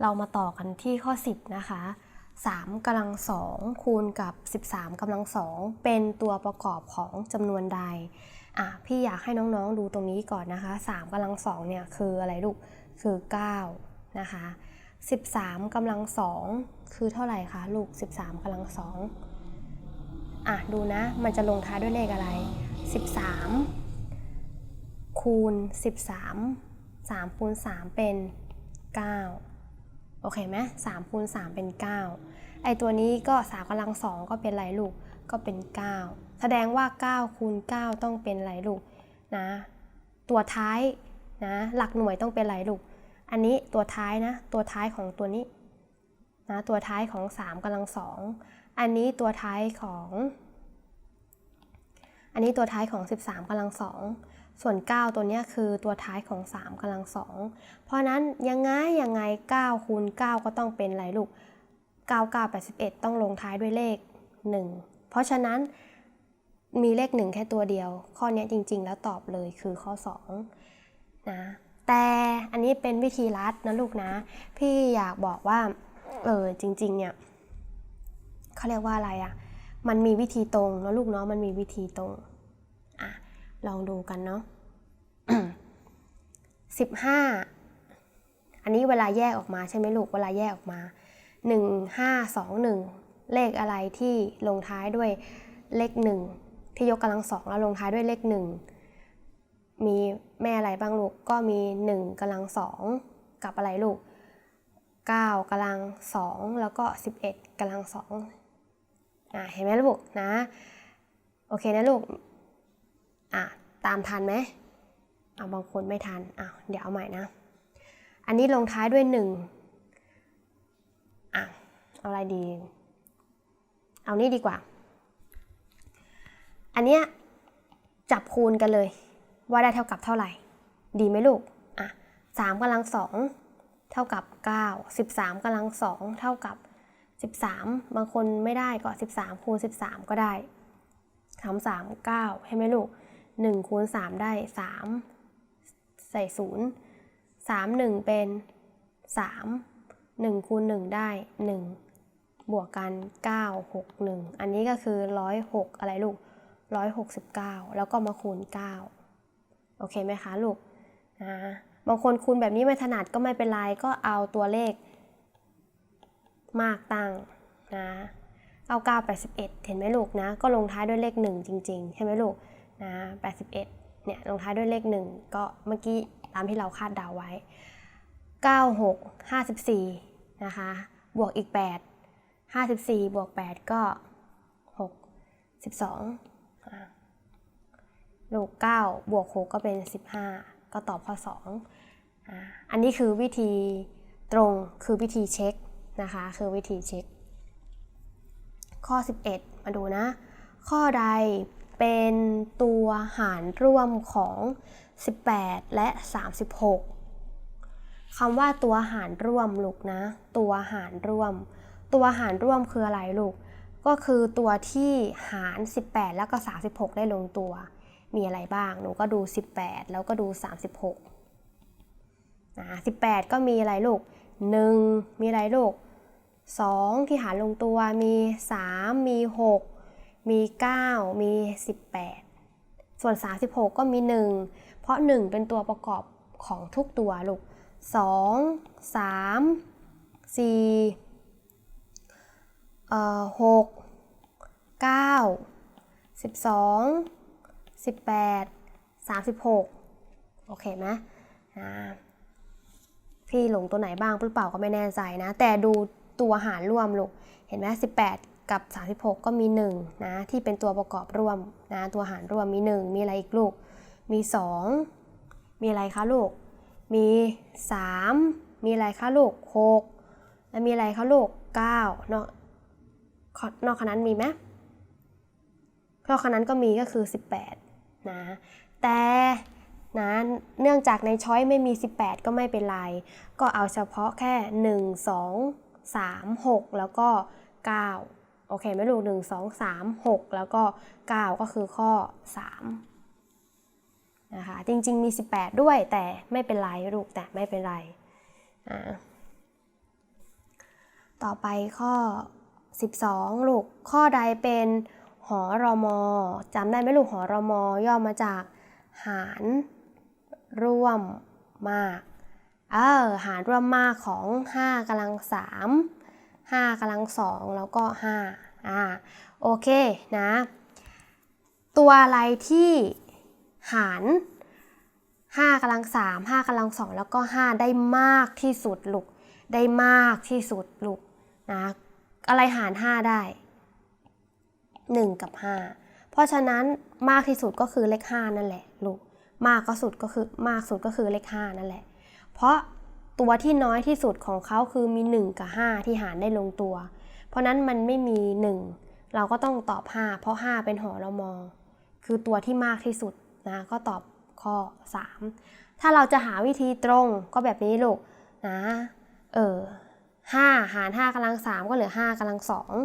เรามาต่อกันที่ข้อ 10 นะคะ3กำลังสองคูณกับ 13กำลังสองเป็นตัวประกอบของจำนวนใดอะพี่อยากให้น้องๆดูตรงนี้ก่อนนะคะ3กำลังสองเนี่ยคืออะไรลูกคือ 9 นะคะ 13กำลังสองคือเท่าไหร่คะลูก 13กำลังสองอะดูนะมันจะลงท้ายด้วยเลขอะไร 13 คูณ 13 3คูณ3เป็น 9 โอเคไหม3คูณ3เป็น9ไอตัวนี้ก็3กำลัง2ก็เป็นไรลูกก็เป็น9แสดงว่า9คูณ9ต้องเป็นไรลูกนะ ตัวท้ายนะหลักหน่วยต้องเป็นไรลูก อันนี้ตัวท้ายนะ ตัวท้ายของตัวนี้นะตัวท้ายของ3กำลัง2อันนี้ตัวท้ายของ อันนี้ตัวท้ายของ 13กำลัง2 ส่วน 9 ตัวนี้คือตัวท้ายของ 3กำลัง2เพราะนั้นยังไงยังไง9คูณ9 ก็ต้องเป็นอะไรลูก 9 9 81 ต้องลงท้ายด้วยเลข 1 เพราะฉะนั้นมีเลข 1 แค่ตัวเดียว ข้อนี้จริง ๆ แล้วตอบเลยคือข้อ2นะแต่อันนี้เป็นวิธีลัดนะลูกนะ พี่อยากบอกว่าเออจริง ๆ เนี่ยเขาเรียกว่าอะไรอะมันมีวิธีตรงนะลูกเนาะมันมีวิธีตรง ลองดูกันเนาะสิบห้าอันนี้เวลาแยกออกมาใช่ไหมลูก เวลาแยกออกมาหนึ่งห้าสองหนึ่งเลขอะไรที่ลงท้ายด้วยเลขหนึ่งที่ยกกำลังสองแล้วลงท้ายด้วยเลขหนึ่งมีแม่อะไรบ้างลูก ก็มีหนึ่งกำลังสองกับอะไรลูกเก้ากำลังสองแล้วก็สิบเอ็ดกำลังสองอะเห็นไหมลูกนะ โอเคนะลูก อะตามทันไหมเอาบางคนไม่ทันอ้าวเดี๋ยวเอาใหม่นะ อันนี้ลงท้ายด้วยหนึ่งอะเอาอะไรดี เอานี่ดีกว่า อันเนี้ยจับคูณกันเลย ว่าได้เท่ากับเท่าไหร่ ดีไหมลูกอะสามกำลังสองเท่ากับเก้าสิบสามกำลังสองเท่ากับสิบสามบางคนไม่ได้ก็สิบสามคูณสิบสามก็ได้สามสามเก้าใช่ไหมลูก หนึ่งคูณสามได้สามใส่ศูนย์สามหนึ่งเป็นสามหนึ่งคูณหนึ่งได้หนึ่งบวกกันเก้าหกหนึ่งอันนี้ก็คือร้อยหกอะไรลูกร้อยหกสิบเก้าแล้วก็มาคูณเก้าโอเคไหมคะลูกนะบางคนคูณแบบนี้ไม่ถนัดก็ไม่เป็นไร ก็เอาตัวเลขมากตั้งนะเอา9 81 เห็นไหมลูกนะ ก็ลงท้ายด้วยเลข 1 จริง ๆ ใช่ไหมลูก นะ81เนี่ยลงท้ายด้วยเลข 1 ก็เมื่อกี้ตามที่เราคาดเดาไว้ 96 54 นะคะ บวกอีก 8 54 บวก 8 ก็ 6 12อะลูก9บวก 6 ก็เป็น 15 ก็ตอบข้อ2อะอันนี้คือวิธีตรงคือวิธีเช็คนะคะ คือวิธีเช็ค ข้อ 11 มาดูนะ ข้อใด เป็นตัวหารร่วมของ 18 และ 36 คำว่าตัวหารร่วมลูกนะ ตัวหารร่วม ตัวหารร่วมคืออะไรลูก ก็คือตัวที่หาร 18 แล้วก็ 36 ได้ลงตัว มีอะไรบ้าง หนูก็ดู 18 แล้วก็ดู 36นะ18 ก็มีอะไรลูก 1 มีอะไรลูก 2 ที่หารลงตัวมี 3 มี 6 มี 9 มี 18 ส่วน 36 ก็มี 1 เพราะ 1 เป็นตัวประกอบของทุกตัวลูก 2 3 4เอ่อ6 9 12 18 36โอเคไหมอ่าพี่หลงตัวไหนบ้างหรือเปล่าก็ไม่แน่ใจนะ แต่ดูตัวหารร่วมลูก เห็นไหม18 กับ 36 ก็มี1นะที่เป็นตัวประกอบร่วมนะตัวหารร่วมมี 1 มีอะไรอีกลูก มี 2 มีอะไรคะลูก มี 3 มีอะไรคะลูก 6 แล้วมีอะไรคะลูก 9 นอกนอกขนั้นมีไหมนอกขนั้นก็มีก็คือ 18นะแต่นะเนื่องจากในช้อยไม่มี 18 ก็ไม่เป็นไร ก็เอาเฉพาะแค่ 1 2 3 6 แล้วก็9 โอเคไหมลูก1 2 3 6 แล้วก็ 9 ก็คือข้อ 3 นะคะ จริงๆมี 18 ด้วยแต่ไม่เป็นไรลูกแต่ไม่เป็นไร ต่อไปข้อ 12 ลูก ข้อใดเป็นหอรอมอจำได้ไหมลูกหอรอมอย่อมาจากหารร่วมมาก เออหารร่วมมากของ 5กำลัง3 5กำลัง2แล้วก็5อ่าโอเคนะ ตัวอะไรที่หาร5กำลัง3 5กำลัง2แล้วก็ 5 ได้มากที่สุดลูกได้มากที่สุดลูกนะอะไรหาร 5 ได้ 1 กับ 5 เพราะฉะนั้นมากที่สุดก็คือเลข 5 นั่นแหละลูกมากก็สุดก็คือมากสุดก็คือเลข 5 นั่นแหละ เพราะ ตัวที่น้อยที่สุดของเขาคือมี 1 กับ 5 ที่หารได้ลงตัว เพราะนั้นมันไม่มี 1 เราก็ต้องตอบ 5 เพราะ 5 เป็นหอละมอคือตัวที่มากที่สุดนะก็ตอบข้อ 3 ถ้าเราจะหาวิธีตรงก็แบบนี้ลูกนะ เออ5หาร5กำลัง3ก็เหลือ5กำลัง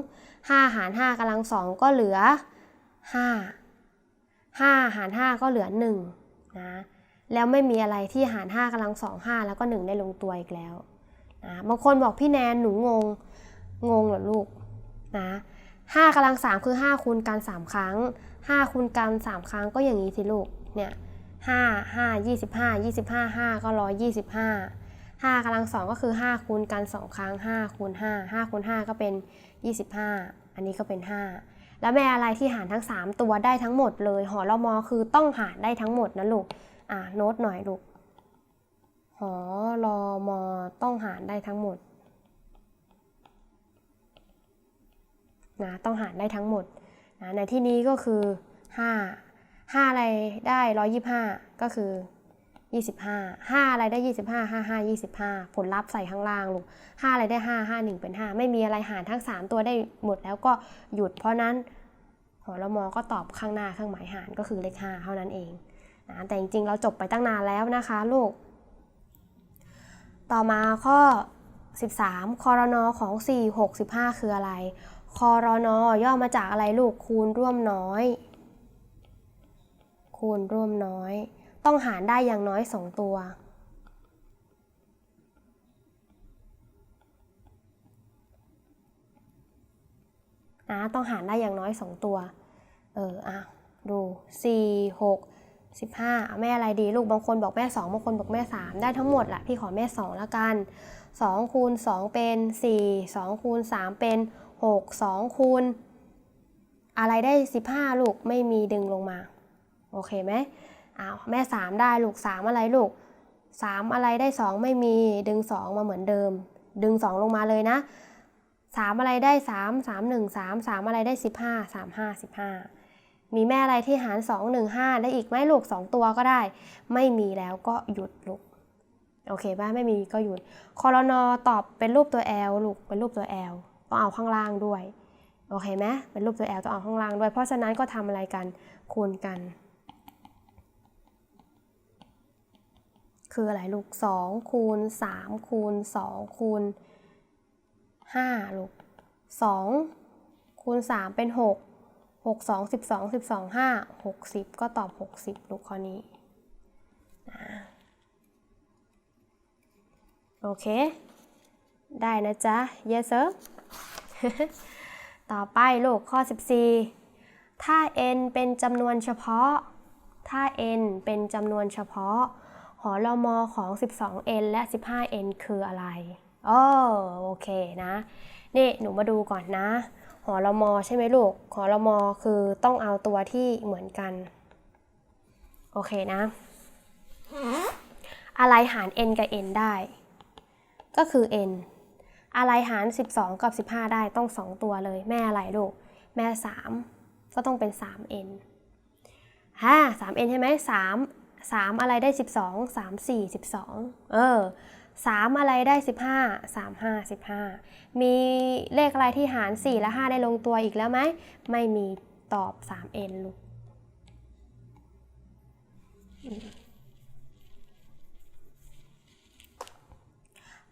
2 5หาร5กำลัง2ก็เหลือ5 5หาร5ก็เหลือ1นะ แล้วไม่มีอะไรที่หาร5กำลัง2 5 แล้วก็ 1 ได้ลงตัวอีกแล้วนะบางคนบอกพี่แนนหนูงง งงเหรอลูกนะ5กำลัง3คือ5คูณกัน3ครั้ง5คูณกัน3ครั้งก็อย่างนี้สิลูกเนี่ย5 5 25 25 5ก็125 5กำลัง2ก็คือ5คูณกัน2ครั้ง5คูณ5 5คูณ5ก็เป็น25อันนี้ก็เป็น5แล้วแม่อะไรที่หารทั้ง3ตัวได้ทั้งหมดเลยหอละมอคือต้องหารได้ทั้งหมดนะลูก อ่าโน้ตหน่อยลูกหอรอมอต้องหารได้ทั้งหมดนะต้องหารได้ทั้งหมดนะในที่นี้ก็คือ 5 5อะไรได้ 125 ก็คือ 25 5 อะไรได้ 25 5 5 25 ผลลัพธ์ใส่ข้างล่างลูก5อะไรได้ 5 5 1 เป็น 5 ไม่มีอะไรหารทั้ง 3 ตัวได้หมดแล้วก็หยุดเพราะนั้นหอละมอก็ตอบข้างหน้าเครื่องหมายหารก็คือเลข 5 เท่านั้นเอง แต่จริงๆ เราจบไปตั้งนานแล้วนะคะลูก ต่อมาข้อ 13คอรนอของ 4 6 15 คืออะไรคอรนอย่อมาจากอะไรลูกคูณร่วมน้อย คูณร่วมน้อย ต้องหารได้อย่างน้อย 2 ตัว นะต้องหารได้อย่างน้อย 2 ตัว เอออะดู 4 6 15เอาแม่อะไรดีลูกบางคนบอกแม่ 2 บางคนบอกแม่ 3 ได้ทั้งหมดแหละพี่ขอแม่ 2 แล้วกัน 2 คูณ 2 เป็น 4 2 คูณ 3 เป็น 6 2 คูณ อะไรได้ 15 ลูกไม่มีดึงลงมา โอเคไหมอ้าวแม่ 3 ได้ลูก 3 อะไรลูก 3 อะไรได้ 2 ไม่มีดึง 2 มาเหมือนเดิม ดึง 2 ลงมาเลยนะ 3 อะไรได้ 3 3 1 3 3 อะไรได้ 15 3 5 15 มีแม่อะไรที่หาร 2 1 5 ได้อีกไหมลูก 2 ตัวก็ได้ ไม่มีแล้วก็หยุดลูก โอเคป่ะไม่มีก็หยุดคอรนอตอบเป็นรูปตัว L ลูก เป็นรูปตัว L ต้องเอาข้างล่างด้วย โอเคไหมเป็นรูปตัว L ต้องเอาข้างล่างด้วย เพราะฉะนั้นก็ทำอะไรกัน คูณกัน คืออะไรลูก 2 คูณ 3 คูณ 2 คูณ 5 ลูก 2 คูณ 3 เป็น 6 6 2 12 12 5 60 ก็ตอบ 60 ลูกข้อนี้นะโอเค ได้นะจ๊ะ yes sir ต่อไปลูกข้อ 14 ถ้า n เป็นจำนวนเฉพาะ ถ้า n เป็นจำนวนเฉพาะ หอลมอของ 12n และ 15n คืออะไรอ๋อโอเคนะ นี่ หนูมาดูก่อนนะ หอลมอใช่ไหมลูกหอลมอคือต้องเอาตัวที่เหมือนกัน โอเคนะ อะไรหาร n กับ n ได้ ก็คือ n อะไรหาร 12 กับ 15 ได้ต้อง 2 ตัวเลย แม่อะไรลูก แม่ 3 ก็ต้องเป็น 3n ฮ่า 3n ใช่ไหม3 3 อะไรได้ 12 3 4 12 เออ 3 อะไรได้ 15 3 5 15 มีเลขอะไรที่หาร 4 และ 5 ได้ลงตัวอีกแล้วไหม ไม่มีตอบ 3n ลูก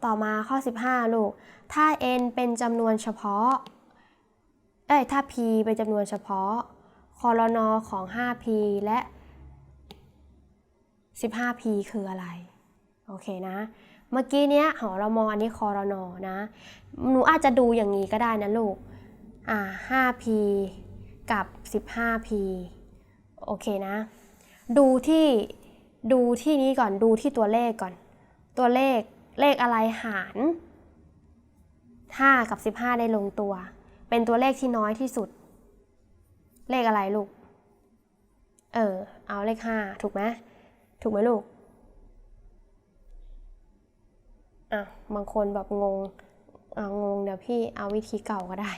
ต่อมาข้อ 15 ลูก ถ้า n เป็นจำนวนเฉพาะ เอ้ย ถ้า p เป็นจำนวนเฉพาะคอรนอของ 5p และ 15p คืออะไร โอเคนะ เมื่อกี้เนี้ยหอรมออันนี้คอรนอนะ หนูอาจจะดูอย่างนี้ก็ได้นะลูก อ่า 5p กับ 15p โอเคนะ ดูที่ดูที่นี้ก่อนดูที่ตัวเลขก่อน ตัวเลขเลขอะไรหาร 5 กับ 15 ได้ลงตัว เป็นตัวเลขที่น้อยที่สุด เลขอะไรลูก เออ เอาเลข 5 ถูกไหมถูกไหมลูก อะบางคนแบบงงอ่างงเดี๋ยวพี่เอาวิธีเก่าก็ได้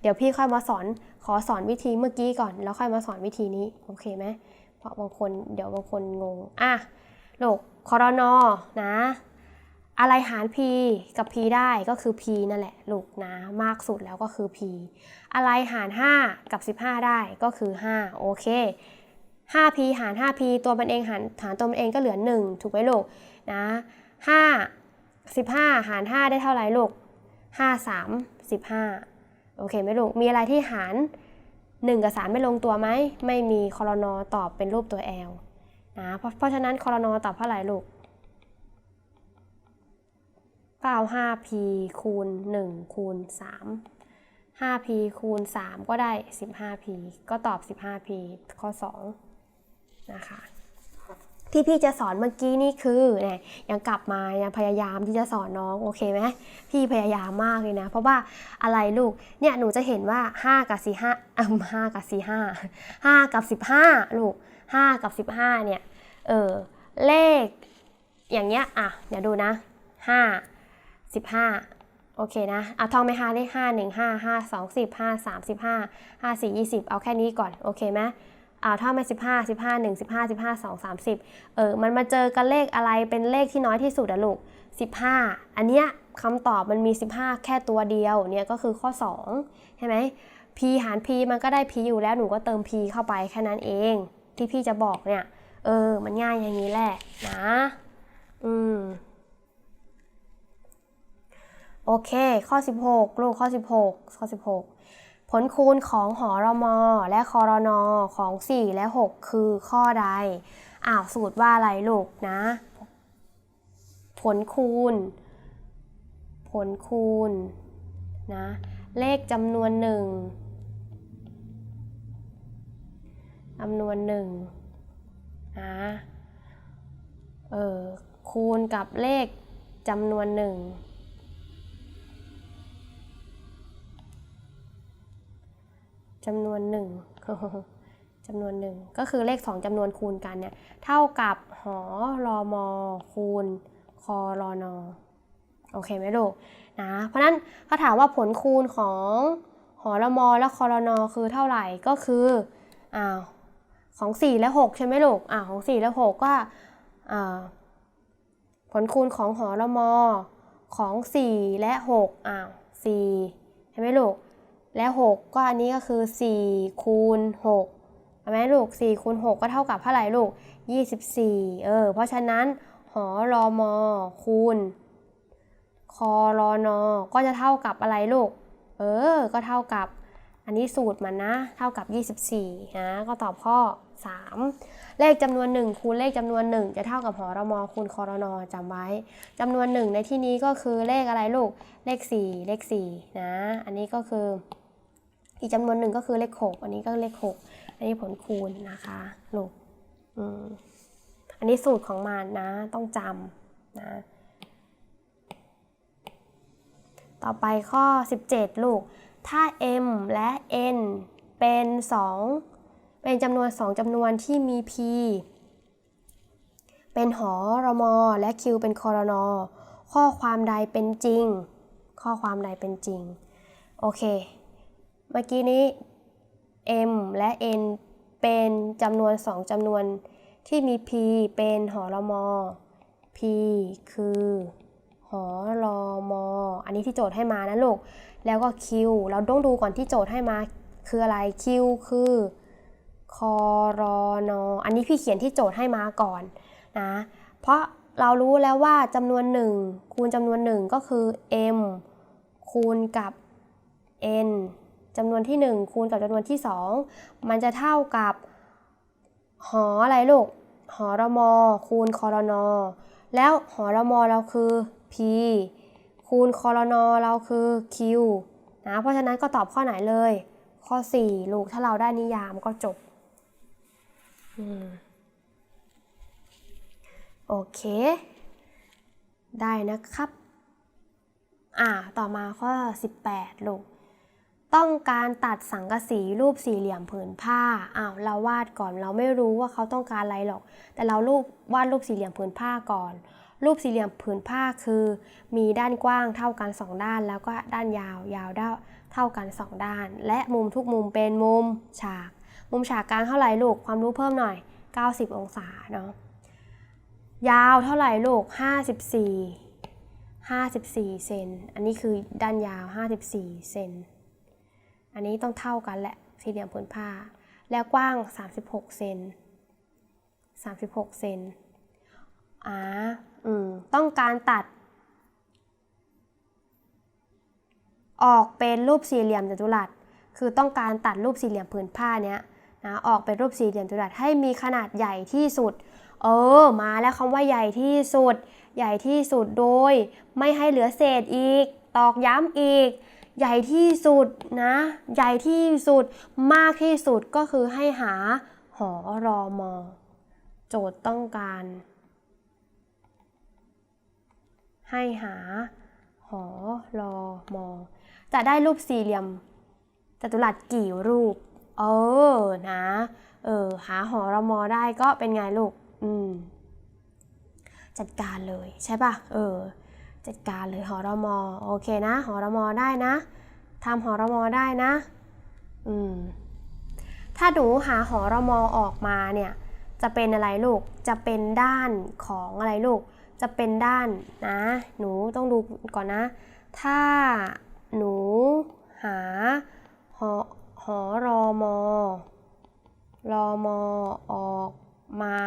เดี๋ยวพี่ค่อยมาสอนขอสอนวิธีเมื่อกี้ก่อน แล้วค่อยมาสอนวิธีนี้โอเคไหมเพราะบางคนเดี๋ยวบางคนงงอะลูกคอรนอนะ อะไรหาร p กับ p ได้ก็คือ p นั่นแหละลูกนะมากสุดแล้วก็คือ p อะไรหาร 5 กับ 15 ได้ก็คือ 5 โอเค 5p หาร 5p ตัวมันเองหารหารตัวมันเองก็เหลือ 1 ถูกไหมลูกนะ5 15 หาร 5 ได้เท่าไหร่ลูก 5 3 15 โอเคไหมลูก มีอะไรที่หาร 1 กับ 3 ไม่ลงตัวไหม ไม่มีคอรนอตอบเป็นรูปตัว L นะเพราะเพราะฉะนั้นคอรนอตอบเท่าไหร่ลูก 95p คูณ 1 คูณ 3 5p คูณ 3 ก็ได้ 15p ก็ตอบ 15p ข้อ 2 นะคะ ที่พี่จะสอนเมื่อกี้นี่คือเนี่ยยังกลับมายังพยายามที่จะสอนน้องโอเคไหมพี่พยายามมากเลยนะ เพราะว่าอะไรลูกเนี่ยหนูจะเห็นว่า 5 กับ4 5อะ5กับ4 5 5 กับ 15 ลูก 5 กับ 15 เนี่ยเออเลข อย่างเงี้ยอะเดี๋ยวดูนะ 5 15 โอเคนะเอาท่องไหมคะเลข5 1 5 5 2 10 5 3 15 5 4 20 เอาแค่นี้ก่อน โอเคไหม อ่าถ้าไม่ 15 15 1 15 15 2 30เออมันมาเจอกันเลขอะไรเป็นเลขที่น้อยที่สุดอะลูก 15 อันเนี้ยคำตอบมันมี 15 แค่ตัวเดียวเนี่ยก็คือข้อ2ใช่ไหม p หาร p มันก็ได้ p อยู่แล้วหนูก็เติม p เข้าไปแค่นั้นเอง ที่พี่จะบอกเนี่ยเออมันง่ายอย่างนี้แหละนะอืมโอเค ข้อ 16 ลูกข้อ 16 ข้อ 16 ผลคูณของหอรมอและคอรนอของ 4 และ 6 คือข้อใด อ้าวสูตรว่าอะไรลูกนะ ผลคูณ ผลคูณนะ เลขจำนวนหนึ่งจำนวนหนึ่งนะเออคูณกับเลขจำนวนหนึ่ง จำนวนหนึ่งจำนวนหนึ่งก็คือเลข 2จำนวนคูณกันเนี่ยเท่ากับหอรอมอคูณคอรอนอโอเคไหมลูกนะเพราะนั้นเขาถามว่าผลคูณของหอรมอและคอรอนอคือเท่าไหร่ก็คืออ้าวของ 4 และ 6 ใช่ไหมลูกอ่าของ 4 และ 6 ก็อ่าผลคูณของหอรมอของ 4 และ6อ้าว4ใช่ไหมลูก และ 6 ก็อันนี้ก็คือ 4 คูณ6ใช่ไหมลูก 4 คูณ 6 ก็เท่ากับเท่าไหร่ลูก 24 เออ เพราะฉะนั้น หอรอมอคูณคอรอนอก็จะเท่ากับอะไรลูก เออ ก็เท่ากับ อันนี้สูตรมันนะ เท่ากับ 24 นะ ก็ตอบข้อ 3 เลขจำนวน 1 คูณเลขจำนวน 1 จะเท่ากับหอรมอคูณคอรนอจำไว้จำนวน 1 ในที่นี้ก็คือเลขอะไรลูก เลข 4 เลข 4 นะ อันนี้ก็คือ อีกจำนวนหนึ่งก็คือเลข6อันนี้ก็เลข6อันนี้ผลคูณนะคะลูกอืมอันนี้สูตรของมันนะต้องจำนะต่อไปข้อ 17 ลูก ถ้า m และ n เป็น 2 เป็นจำนวน 2จำนวนที่มี p เป็นหอรมอและ q เป็นคอรนอข้อความใดเป็นจริง ข้อความใดเป็นจริง โอเค เมื่อกี้นี้ m และ n เป็นจำนวน 2จำนวนที่มี p เป็นหอรมอ p คือหอรอมอ อันนี้ที่โจทย์ให้มานะลูก แล้วก็ q เราต้องดูก่อนที่โจทย์ให้มาคืออะไร q คือคอรอนอ อันนี้พี่เขียนที่โจทย์ให้มาก่อนนะ เพราะเรารู้แล้วว่าจำนวน 1 คูณจำนวน 1 ก็คือ m คูณกับ n จำนวนที่ 1 คูณกับจำนวนที่ 2 มันจะเท่ากับ หออะไรลูก หอรมอคูณคอรนอแล้วหอรมอเราคือ p คูณคอรนอเราคือ q นะ เพราะฉะนั้นก็ตอบข้อไหนเลย ข้อ 4 ลูกถ้าเราได้นิยามก็จบอโอเค ได้นะครับ อ่า ต่อมาข้อ 18 ลูก ต้องการตัดสังกะสีรูปสี่เหลี่ยมผืนผ้า อ้าวเราวาดก่อน เราไม่รู้ว่าเขาต้องการอะไรหรอก แต่เรารูปวาดรูปสี่เหลี่ยมผืนผ้าก่อน รูปสี่เหลี่ยมผืนผ้าคือ มีด้านกว้างเท่ากัน2ด้าน แล้วก็ด้านยาวยาวเท่ากัน 2 ด้าน และมุมทุกมุมเป็นมุมฉาก มุมฉากกลางเท่าไหร่ลูก ความรู้เพิ่มหน่อย 90 องศาเนาะ ยาวเท่าไหร่ลูก 54 54 เซน อันนี้คือด้านยาว 54 เซน อันนี้ต้องเท่ากันแหละสี่เหลี่ยมผืนผ้า แล้วกว้าง 36เซน36เซนอ่าอืมต้องการตัด ออกเป็นรูปสี่เหลี่ยมจัตุรัสคือต้องการตัดรูปสี่เหลี่ยมผืนผ้าเนี้ยนะออกเป็นรูปสี่เหลี่ยมจัตุรัสให้มีขนาดใหญ่ที่สุด เออ มาแล้วคำว่าใหญ่ที่สุด ใหญ่ที่สุดโดย ไม่ให้เหลือเศษอีก ตอกย้ำอีก ใหญ่ที่สุดนะ ใหญ่ที่สุดมากที่สุดก็คือให้หาหอรอมอ โจทย์ต้องการ ให้หาหอรอมอ จะได้รูปสี่เหลี่ยมจัตุรัสกี่รูป เออนะเออหาหอรอมอได้ก็เป็นไงลูก อืม จัดการเลยใช่ป่ะ เออ จัดการเลยหอรมอโอเคนะหอรมอได้นะทำหอรมอได้นะอืมถ้าหนูหาหอรมอออกมาเนี่ยจะเป็นอะไรลูกจะเป็นด้านของอะไรลูก จะเป็นด้านนะ หนูต้องดูก่อนนะ ถ้าหนูหาหอหอรอมอรอมอออกมา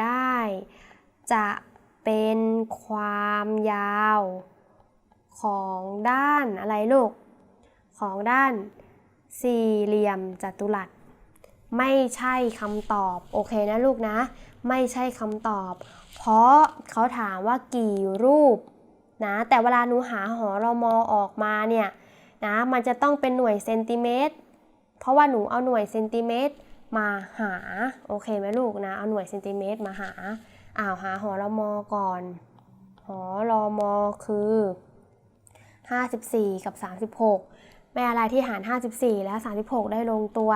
ได้ จะ เป็นความยาวของด้านอะไรลูก ของด้านสี่เหลี่ยมจัตุรัส ไม่ใช่คำตอบ โอเคนะลูกนะ ไม่ใช่คำตอบ เพราะเขาถามว่ากี่รูปนะแต่เวลาหนูหาหอรอมอออกมาเนี่ยนะมันจะต้องเป็นหน่วยเซนติเมตรเพราะว่าหนูเอาหน่วยเซนติเมตรมาหา โอเคไหมลูกนะ เอาหน่วยเซนติเมตรมาหา อ้าวหาหอรอมอก่อน หอรอมอคือ 54 กับ 36 แม่อะไรที่หาร 54 แล้ว 36 ได้ลงตัว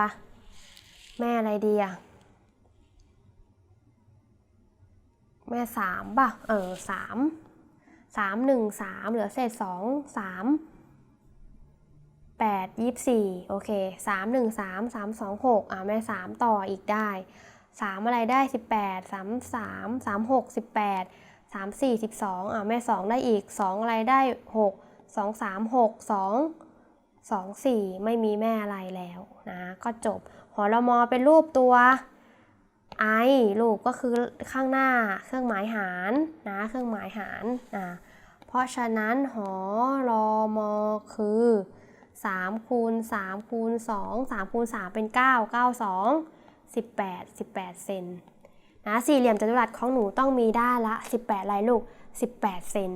แม่อะไรดีอะแม่ 3 ป่ะ เออ 3 3 1 3 เหลือเศษ 2 3 8 24 โอเค 3 1 3 3 2 6 อะแม่ 3 ต่ออีกได้ 3 อะไรได้ 18 3 3 3 6 18 3 4 12อะแม่ 2 ได้อีก 2 อะไรได้ 6 2 3 6 2 2 4 ไม่มีแม่อะไรแล้วนะ ก็จบหอรมอเป็นรูปตัวไอรูปก็คือข้างหน้าเครื่องหมายหารนะเครื่องหมายหารอะเพราะฉะนั้นหอรอมอคือ3คูณ3คูณ2 3คูณ3เป็น 9 9 2 18 18 เซนนะสี่เหลี่ยมจัตุรัสของหนูต้องมีด้านละ 18ลายลูก 18 เซน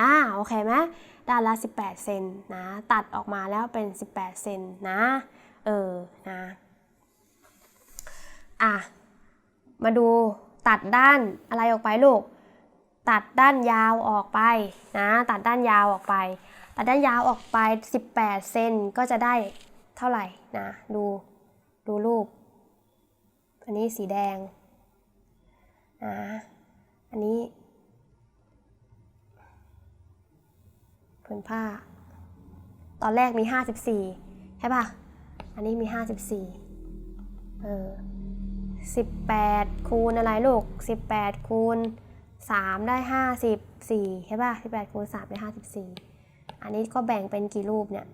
อ่าโอเคไหมด้านละ 18 เซนนะตัดออกมาแล้วเป็น 18 เซนนะเออนะอะมาดูตัดด้านอะไรออกไปลูก ตัดด้านยาวออกไปนะตัดด้านยาวออกไป ตัดด้านยาวออกไป 18 เซนก็จะได้เท่าไหร่นะดูดูรูป อันนี้สีแดงนะอันนี้ผืนผ้า ตอนแรกมี 54 ใช่ป่ะ อันนี้มี 54 เออ 18 คูณอะไรลูก 18 คูณ 3 ได้ 54 ใช่ป่ะ 18 คูณ 3 ได้ 54 อันนี้ก็แบ่งเป็นกี่รูปเนี่ย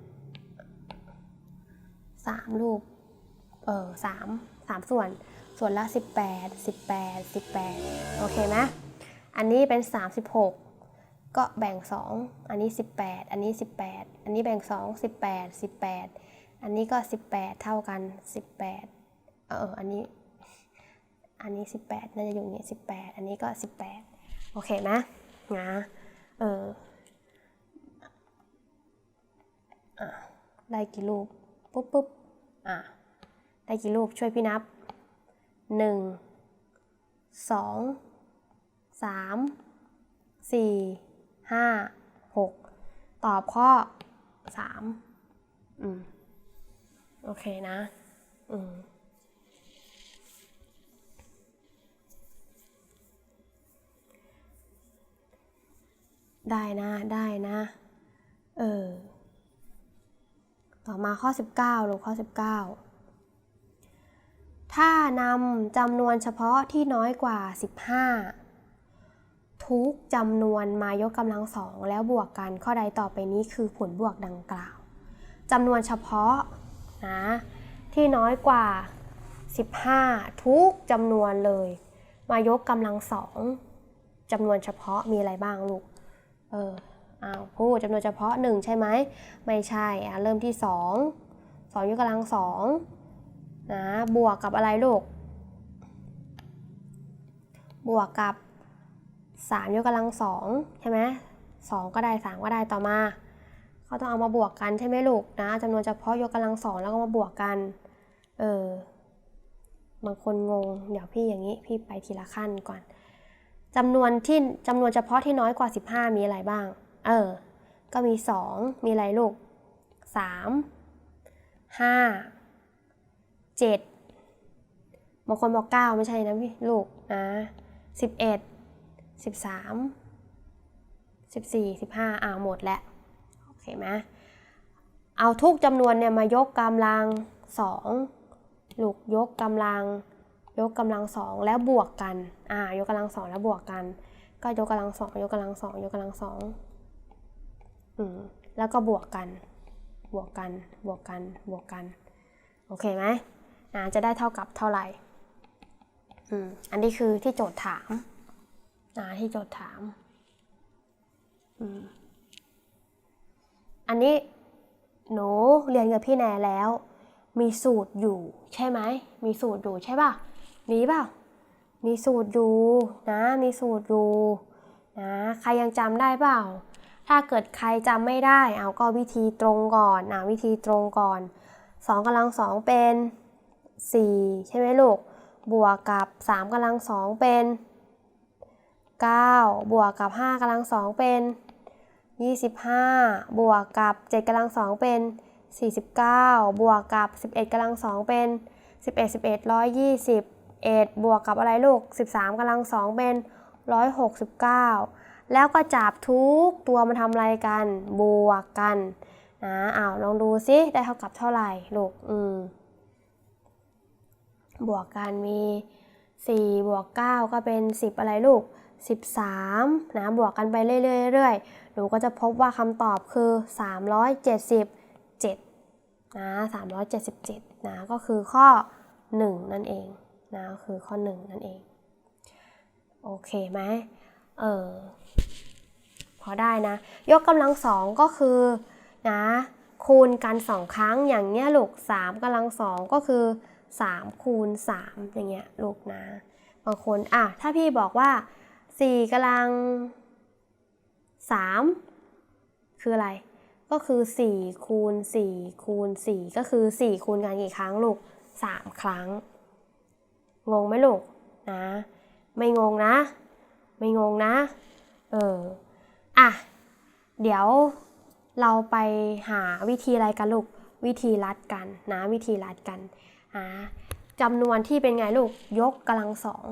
3 รูป เออ3 3 ส่วน ส่วนละ 18 18 18 โอเคไหมอันนี้เป็น 36 ก็แบ่ง 2 อันนี้ 18 อันนี้ 18 อันนี้แบ่ง 2 18 18 อันนี้ก็ 18 เท่ากัน 18 เออ อันนี้ อันนี้ 18 น่าจะอยู่นี่18 อันนี้ก็ 18 โอเคไหมนะเอออได้กี่รูปปุ๊บปุ๊บอะ ได้กี่รูปช่วยพี่นับหนึ่งสองสามสี่ห้าหกตอบข้อสามอืม โอเคนะ อืมได้นะ ได้นะ เออ ต่อมาข้อ 19ลูกข้อ 19 ถ้านำจำนวนเฉพาะที่น้อยกว่า 15 ทุกจำนวนมายกกำลังสองแล้วบวกกันข้อใดต่อไปนี้คือผลบวกดังกล่าวจำนวนเฉพาะนะที่น้อยกว่า 15 ทุกจำนวนเลย มายกกำลังสองจำนวนเฉพาะมีอะไรบ้างลูก เอออ้าวพูดจำนวนเฉพาะ 1 ใช่ไหม ไม่ใช่อะเริ่มที่ 2 2ยกกำลังสอง นะบวกกับอะไรลูก บวกกับ 3 ยกกำลังสองใช่ไหมสองก็ได้ 3 ก็ได้ต่อมาเขาต้องเอามาบวกกันใช่ไหมลูกนะจำนวนเฉพาะยกกำลังสองแล้วก็มาบวกกันเออบางคนงง เดี๋ยวพี่อย่างนี้พี่ไปทีละขั้นก่อนจำนวนที่จำนวนเฉพาะที่น้อยกว่า 15 มีอะไรบ้าง เออ ก็มี 2 มีอะไรลูก 3 5 7บางคนบอก 9 ไม่ใช่นะพี่ลูกนะ11 13 14 15อ่าหมดแล้วโอเคไหมเอาทุกจำนวนเนี่ยมายกกำลัง 2 ลูกยกกำลัง ยกกำลังสองแล้วบวกกันอ่ายกกำลังสองแล้วบวกกัน ก็ยกกำลังสองยกกำลังสองยกกำลังสองอืมแล้วก็บวกกัน บวกกัน บวกกัน บวกกัน โอเคไหม อ่าจะได้เท่ากับเท่าไหร่อืมอันนี้คือที่โจทย์ถามอ่าที่โจทย์ถามอืมอันนี้หนูเรียนกับพี่แนแล้ว มีสูตรอยู่ใช่ไหม มีสูตรอยู่ใช่ป่ะ มีเปล่า มีสูตรอยู่นะ มีสูตรอยู่นะ ใครยังจำได้เปล่า ถ้าเกิดใครจำไม่ได้ เอาก็วิธีตรงก่อนนะวิธีตรงก่อน2กำลัง2เป็น 4 ใช่ไหมลูก บวกกับ 3กำลัง2เป็น 9 บวกกับ 5กำลัง2เป็น 25 บวกกับ 7กำลัง2เป็น 49 บวกกับ 11กำลัง2เป็น 11 11 121บวกกับอะไรลูก 13กำลัง2เป็น 169 แล้วก็จับทุกตัวมาทำอะไรกัน บวกกันนะอ้าวลองดูซิได้เท่ากับเท่าไหร่ลูก อืม บวกกันมี 4 บวก 9 ก็เป็น 10 อะไรลูก 13 นะ บวกกันไปเรื่อยๆหนูก็จะพบว่าคำตอบคือ 377 นะ 377 นะ ก็คือข้อ 1 นั่นเองนะคือข้อ 1 นั่นเอง โอเคไหมเออพอได้นะ ยกกำลังสองก็คือนะคูณกัน 2 ครั้งอย่างเงี้ยลูก3กำลังสองก็คือ 3 คูณ 3 อย่างเงี้ยลูกนะ บางคนอะถ้าพี่บอกว่า 4กำลัง 3 คืออะไร ก็คือ 4 คูณ 4 คูณ 4 ก็คือ 4 คูณกันกี่ครั้งลูก 3 ครั้ง งงไหมลูกนะ ไม่งงนะ ไม่งงนะ เออ อะ เดี๋ยวเราไปหาวิธีอะไรกันลูก วิธีรัดกันนะ วิธีรัดกัน จำนวนที่เป็นไงลูกยกกำลังสอง